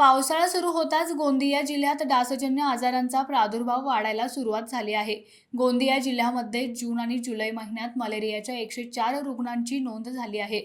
पावसाळा सुरू होताच गोंदिया जिल्ह्यात डासजन्य आजारांचा प्रादुर्भाव वाढायला सुरुवात झाली आहे. गोंदिया जिल्ह्यामध्ये जून आणि जुलै महिन्यात मलेरियाच्या एकशे चार रुग्णांची नोंद झाली आहे.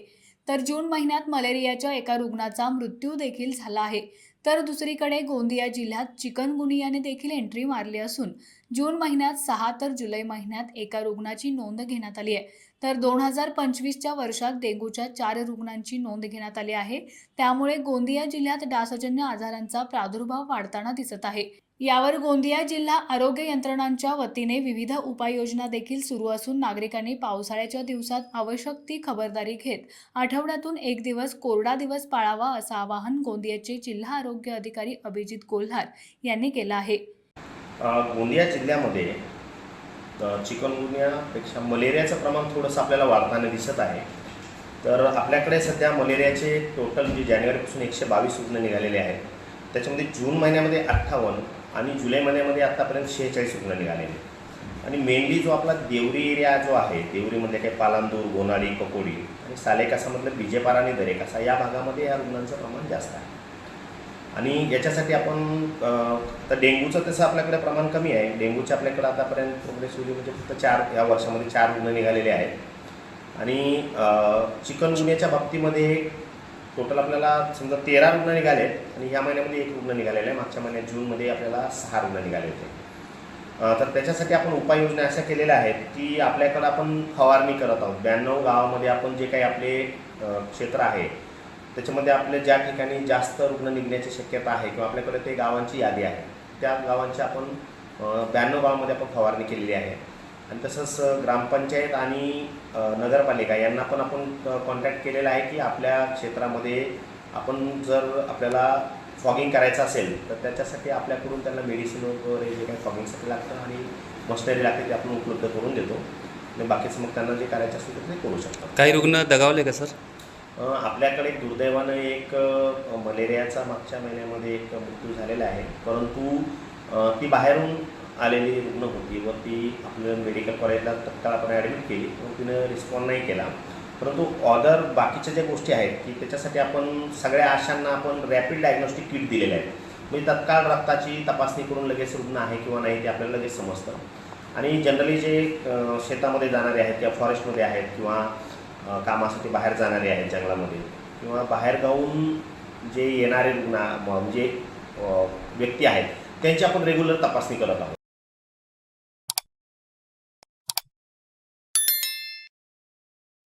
तर जून महिन्यात मलेरियाच्या एका रुग्णाचा मृत्यू देखील झाला आहे. तर दुसरीकडे गोंदिया जिल्ह्यात चिकनगुनियाने देखील एंट्री मारली असून जून महिन्यात सहा तर जुलै महिन्यात एका रुग्णाची नोंद घेण्यात आली आहे. तर दोन हजार पंचवीसच्या वर्षात डेंग्यूच्या चार रुग्णांची नोंद घेण्यात आली आहे. त्यामुळे गोंदिया जिल्ह्यात डासजन्य आजारांचा प्रादुर्भाव वाढताना दिसत आहे. यावर गोंदिया जिल्हा आरोग्य यंत्रणांच्या वतीने विविध उपाययोजना देखील सुरू असून नागरिकांनी पावसाळ्याच्या दिवसात आवश्यक ती खबरदारी घेत आठवड्यातून एक दिवस कोरडा दिवस पाळावा असं आवाहन गोंदियाचे जिल्हा आरोग्य अधिकारी अभिजित कोल्हार यांनी केलं आहे. गोंदिया जिल्ह्यामध्ये चिकनगुनियापेक्षा मलेरियाचं प्रमाण थोडंसं आपल्याला वाढताना दिसत आहे. तर आपल्याकडे सध्या मलेरियाचे टोटल जे जानेवारीपासून एकशे बावीस रुग्ण निघालेले आहेत. त्याच्यामध्ये जून महिन्यामध्ये अठ्ठावन्न आणि जुलै महिन्यामध्ये आत्तापर्यंत शेहेचाळीस रुग्ण निघालेले. आणि मेनली जो आपला देवरी एरिया जो आहे देवरीमध्ये काही पालांदूर गोनाळी ककोडी आणि सालेकासामधलं बिजेपारा आणि दरेकासा या भागामध्ये या रुग्णांचं प्रमाण जास्त आहे. आणि याच्यासाठी आपण तर डेंग्यूचं तसं आपल्याकडे प्रमाण कमी आहे. डेंग्यूचे आपल्याकडे आतापर्यंत प्रोग्रेसिव्हली म्हणजे फक्त चार या वर्षामध्ये चार रुग्ण निघालेले आहेत. आणि चिकनगुन्याच्या बाबतीमध्ये टोटल आपल्याला समजा तेरा रुग्ण निघाले आहेत आणि ह्या महिन्यामध्ये एक रुग्ण निघालेला आहे. मागच्या महिन्यात जूनमध्ये आपल्याला सहा रुग्ण निघाले होते. तर त्याच्यासाठी आपण उपाययोजना अशा केलेल्या आहेत की आपल्याकडं आपण फवारणी करत आहोत. ब्याण्णव गावामध्ये आपण जे काही आपले क्षेत्र आहे त्याच्यामध्ये आपल्या ज्या ठिकाणी जास्त रुग्ण निघण्याची शक्यता आहे किंवा आपल्याकडे ते गावांची यादी आहे त्या गावांची आपण ब्याण्णव गावामध्ये आपण फवारणी केलेली आहे. आणि तसंच ग्रामपंचायत आणि नगरपालिका यांना पण आपण कॉन्टॅक्ट केलेला आहे की आपल्या क्षेत्रामध्ये आपण जर आपल्याला फॉगिंग करायचं असेल तर त्याच्यासाठी आपल्याकडून त्यांना मेडिसिन वगैरे जे काही फॉगिंगसाठी लागतं आणि मशनरी लागते ते आपण उपलब्ध करून देतो. आणि बाकीचं मग त्यांना जे करायचं असेल ते करू शकतात काही रुग्ण दगावले का सर? आपल्याकडे दुर्दैवानं एक मलेरियाचा मागच्या महिन्यामध्ये एक मृत्यू झालेला आहे. परंतु ती बाहेरून आलेली रुग्ण होती व ती आपलं मेडिकल कॉलेजला तत्काळ आपण ॲडमिट केली. पण तिनं रिस्पॉन्ड नाही केला. परंतु ऑदर बाकीच्या ज्या गोष्टी आहेत की त्याच्यासाठी आपण सगळ्या आशांना आपण रॅपिड डायग्नॉस्टिक किट दिलेलं आहे म्हणजे तत्काळ रक्ताची तपासणी करून लगेच रुग्ण आहे किंवा नाही ते आपल्याला लगेच समजतं. आणि जनरली जे शेतामध्ये जाणारे आहेत किंवा फॉरेस्टमध्ये आहेत किंवा कामासाठी बाहेर जाणारे आहेत जंगलामध्ये. किंवा बाहेरगावून जे येणारे रुग्ण म्हणजे व्यक्ती आहेत त्यांची आपण रेग्युलर तपासणी करत आहोत.